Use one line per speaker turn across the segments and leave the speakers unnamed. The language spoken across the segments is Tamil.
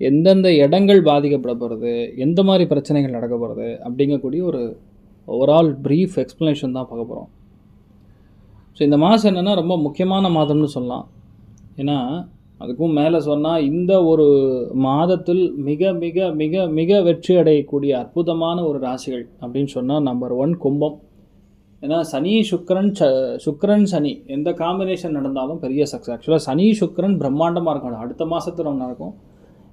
எந்தெந்த இடங்கள் பாதிக்கப்பட போகிறது எந்த மாதிரி பிரச்சனைகள் நடக்க போகிறது அப்படிங்கக்கூடிய ஒரு ஓவரால் ப்ரீஃப் எக்ஸ்ப்ளனேஷன் தான் பார்க்க போகிறோம் ஸோ இந்த மாதம் என்னென்னா ரொம்ப முக்கியமான மாதம்னு சொல்லலாம். ஏன்னா அதுக்கும் மேலே சொன்னால் இந்த ஒரு மாதத்தில் மிக மிக மிக மிக வெற்றி அடையக்கூடிய அற்புதமான ஒரு ராசிகள் அப்படின்னு சொன்னால் நம்பர் ஒன் கும்பம். ஏன்னா சனி சுக்கரன் ச சுக்கரன் சனி எந்த காம்பினேஷன் நடந்தாலும் பெரிய சக்ஸஸ் ஆக்சுவலாக சனி சுக்கரன் பிரம்மாண்டமாக இருக்கும். அடுத்த மாதத்தில் ஒன்று நடக்கும்.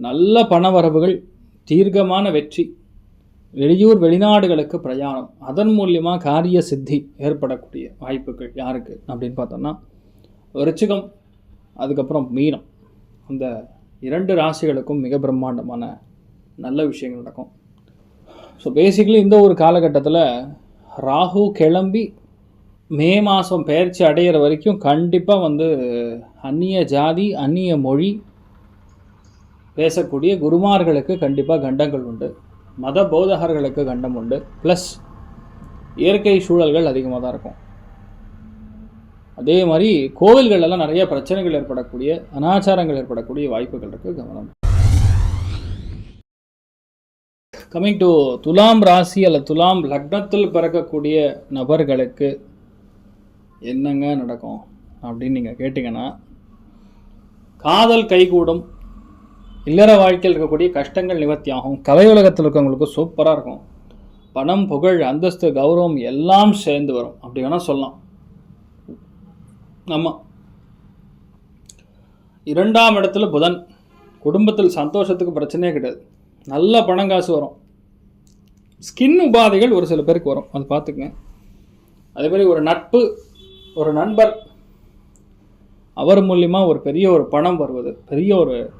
நல்ல பணவரவுகள் தீர்க்கமான வெற்றி வெளியூர் வெளிநாடுகளுக்கு பிரயாணம் அதன் மூலியமாக காரிய சித்தி ஏற்படக்கூடிய வாய்ப்புகள் யாருக்கு அப்படின்னு பார்த்தோம்னா ரிச்சிகம் அதுக்கப்புறம் மீனம். அந்த இரண்டு ராசிகளுக்கும் மிக பிரம்மாண்டமான நல்ல விஷயங்கள் நடக்கும். ஸோ பேசிக்கலி இந்த ஒரு காலகட்டத்தில் ராகு கிளம்பி மே மாதம் பயிற்சி அடையிற வரைக்கும் கண்டிப்பாக வந்து அந்நிய ஜாதி அந்நிய மொழி பேசக்கூடிய குருமார்களுக்கு கண்டிப்பாக கண்டங்கள் உண்டு. மத போதகர்களுக்கு கண்டம் உண்டு. ப்ளஸ் இயற்கை சூழல்கள் அதிகமாக தான் இருக்கும். அதே மாதிரி கோவில்கள் எல்லாம் நிறைய பிரச்சனைகள் ஏற்படக்கூடிய அனாச்சாரங்கள் ஏற்படக்கூடிய வாய்ப்புகள் இருக்குது கவனம். கமிங் டு துலாம் ராசி அல்ல துலாம் லக்னத்தில் பிறக்கக்கூடிய நபர்களுக்கு என்னங்க நடக்கும் அப்படின்னு நீங்கள் கேட்டிங்கன்னா காதல் கைகூடும் இல்லற வாழ்க்கையில் இருக்கக்கூடிய கஷ்டங்கள் நிவர்த்தியாகும். கலை உலகத்தில் இருக்கவங்களுக்கு சூப்பராக இருக்கும். பணம் புகழ் அந்தஸ்து கௌரவம் எல்லாம் சேர்ந்து வரும். அப்படி வேணால் சொல்லலாம். ஆமாம் இரண்டாம் இடத்துல புதன். குடும்பத்தில் சந்தோஷத்துக்கு பிரச்சனையே கிடையாது. நல்ல பணம் காசு வரும். ஸ்கின் உபாதைகள் ஒரு சில பேருக்கு வரும். அது பார்த்துக்குங்க. அதே மாதிரி ஒரு நட்பு ஒரு நண்பர். அவர் மூலியமாக ஒரு பெரிய ஒரு பணம் வருவது பெரிய ஒரு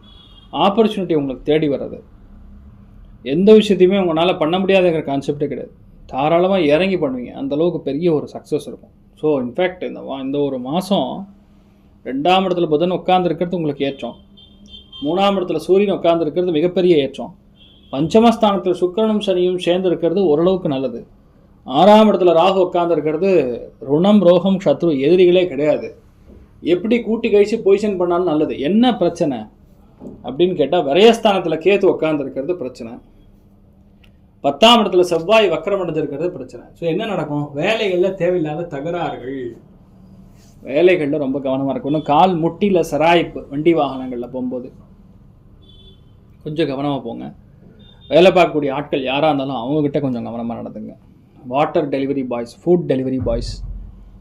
ஆப்பர்ச்சுனிட்டி உங்களுக்கு தேடி வர்றது. எந்த விஷயத்தையுமே உங்களால் பண்ண முடியாதுங்கிற கான்செப்டே கிடையாது. தாராளமாக இறங்கி பண்ணுவீங்க. அந்த அளவுக்கு பெரிய ஒரு சக்ஸஸ் இருக்கும். ஸோ இன்ஃபேக்ட் இந்த வா இந்த ஒரு மாதம் ரெண்டாம் இடத்துல புதன் உட்காந்துருக்கிறது உங்களுக்கு ஏற்றம். மூணாம் இடத்துல சூரியன் உட்காந்துருக்கிறது மிகப்பெரிய ஏற்றம். பஞ்சமஸ்தானத்தில் சுக்கிரனும் சனியும் சேர்ந்து இருக்கிறது ஓரளவுக்கு நல்லது. ஆறாம் இடத்துல ராகு உட்காந்துருக்கிறது ருணம் ரோகம் சத்ரு எதிரிகளே கிடையாது. எப்படி கூட்டி கழிச்சு பொசிஷன் பண்ணாலும் நல்லது. என்ன பிரச்சனை? அப்படின்னு கேட்டால் விரயஸ்தானத்தில் கேத்து உட்காந்துருக்கிறது பிரச்சனை. பத்தாம் இடத்துல செவ்வாய் வக்கரம் அடைஞ்சிருக்கிறது பிரச்சனை. ஸோ என்ன நடக்கும்? வேலைகளில் தேவையில்லாத தகராறுகள். வேலைகளில் ரொம்ப கவனமாக இருக்கணும். கால் முட்டியில் சராய்ப்பு வண்டி வாகனங்களில் போகும்போது. கொஞ்சம் கவனமாக போங்க. வேலை பார்க்கக்கூடிய ஆட்கள் யாராக இருந்தாலும் அவங்கக்கிட்ட கொஞ்சம் கவனமாக நடந்துங்க. Water delivery boys food delivery boys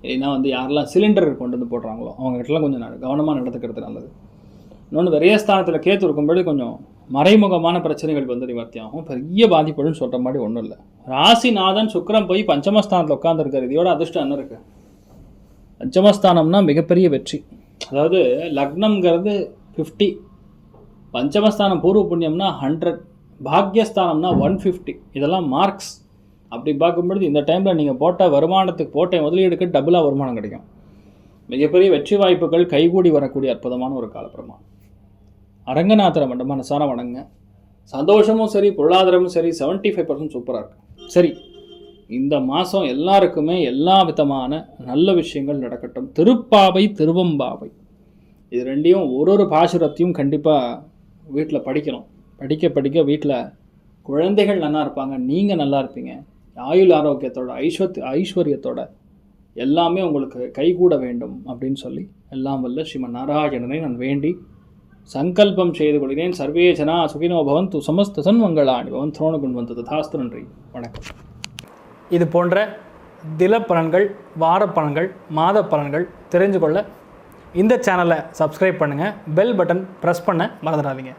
இல்லைன்னா வந்து யாரெல்லாம் சிலிண்டர் கொண்டு வந்து போடுறாங்களோ அவங்ககிட்டலாம் கொஞ்சம் கவனமாக நடந்துக்கிறது நல்லது. இன்னொன்று விரயஸ்தானத்தில் கேத்து இருக்கும்போது கொஞ்சம் மறைமுகமான பிரச்சனைகள் வந்து நிவர்த்தியாகும். பெரிய பாதிப்புகள்னு சொல்கிற மாதிரி ஒன்றும் இல்லை. ராசிநாதன் சுக்கரம் போய் பஞ்சமஸ்தானத்தில் உட்காந்துருக்காரு இதோட அதிர்ஷ்டம் என்ன இருக்குது பஞ்சமஸ்தானம்னா மிகப்பெரிய வெற்றி. அதாவது லக்னம்ங்கிறது ஃபிஃப்டி பஞ்சமஸ்தானம் பூர்வ புண்ணியம்னா ஹண்ட்ரட் பாக்யஸ்தானம்னா ஒன் ஃபிஃப்டி இதெல்லாம் மார்க்ஸ் அப்படி பார்க்கும்பொழுது இந்த டைமில் நீங்கள் போட்ட வருமானத்துக்கு போட்ட முதலீடுக்கு டபுளாக வருமானம் கிடைக்கும். மிகப்பெரிய வெற்றி வாய்ப்புகள் கைகூடி வரக்கூடிய அற்புதமான ஒரு காலப்பிரமாணம். அரங்கநாதரை மண்டபம் மனசார வணங்க சந்தோஷமும் சரி பொருளாதாரமும் சரி 75% ஃபைவ் பர்சன்ட் சூப்பராக இருக்கு. சரி இந்த மாதம் எல்லாருக்குமே எல்லா விதமான நல்ல விஷயங்கள் நடக்கட்டும். திருப்பாவை திருவம்பாவை. இது ரெண்டையும் ஒரு ஒரு பாசுரத்தையும் கண்டிப்பாக வீட்டில் படிக்கணும். படிக்க படிக்க வீட்டில் குழந்தைகள் நல்லா இருப்பாங்க நீங்கள் நல்லா இருப்பீங்க. ஆயுள் ஆரோக்கியத்தோட ஐஸ்வத் ஐஸ்வர்யத்தோட எல்லாமே உங்களுக்கு கைகூட வேண்டும் அப்படின்னு சொல்லி எல்லாம் வல்ல ஸ்ரீமன் நாராயணனை நான் வேண்டி சங்கல்பம் செய்து கொள்கிறேன். சர்வே ஜனா சுகினோ பவந்து சமஸ்த சன்மங்களாணி பவன் துரோணகுண் வந்து ததாஸ்து நன்றி. வணக்கம். இது போன்ற தில பலன்கள் வார பலன்கள் மாத பலன்கள் தெரிஞ்சு கொள்ள இந்த சேனலை சப்ஸ்கிரைப் பண்ணுங்கள் பெல் பட்டன் ப்ரெஸ் பண்ண மறந்துடாதீங்க.